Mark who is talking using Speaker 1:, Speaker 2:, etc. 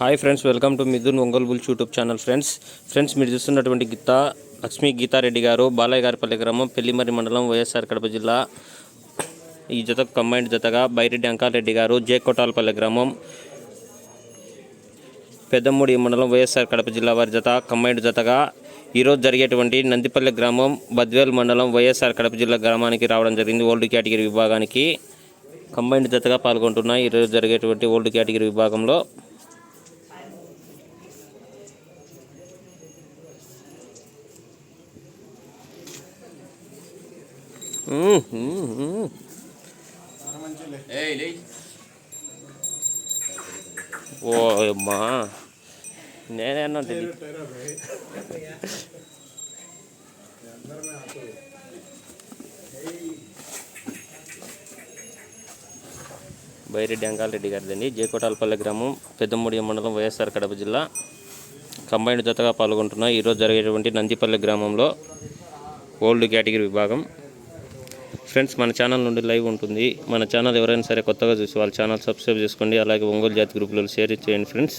Speaker 1: Hi friends welcome to Mithun Ongole bulls YouTube channel friends friends మీరు చూస్తున్నటువంటి గీత లక్ష్మీ గీతారెడ్డి గారు బాలయ్యగారిపల్లి గ్రామం పెళ్ళిమర్రి మండలం వైఎస్ఆర్ కడప జిల్లా. ఈ జత కంబైండ్ జతగా బైరెడ్డి అంకారెడ్డి గారు జే కొట్టాలపల్లి గ్రామం పెద్దమూడి మండలం వైఎస్ఆర్ కడప జిల్లా వారి జత కంబైండ్ జతగా ఈరోజు జరిగేటువంటి నందిపల్లి గ్రామం బద్వేల్ మండలం వైఎస్ఆర్ కడప జిల్లా గ్రామానికి రావడం జరిగింది. ఓల్డ్ కేటగిరీ విభాగానికి కంబైండ్ జతగా పాల్గొంటున్నాయి ఈరోజు జరిగేటువంటి ఓల్డ్ కేటగిరీ విభాగంలో ఓ అమ్మా నేనేనా తెలియదు బైరెడ్డి అంకాలరెడ్డి గారిదండి. జేకోటాలపల్లి గ్రామం పెద్దమూడి మండలం వైఎస్ఆర్ కడప జిల్లా. కంబైన్డ్ జతగా పాల్గొంటున్న ఈరోజు జరిగేటువంటి నందిపల్లి గ్రామంలో ఓల్డ్ కేటగిరీ విభాగం ఫ్రెండ్స్ మన ఛానల్ నుండి లైవ్ ఉంటుంది. మన ఛానల్ ఎవరైనా సరే కొత్తగా చూసి వాళ్ళ ఛానల్ సబ్స్క్రైబ్ చేసుకోండి. అలాగే ఒంగోలు జాతి గ్రూపులో షేర్ చేయండి ఫ్రెండ్స్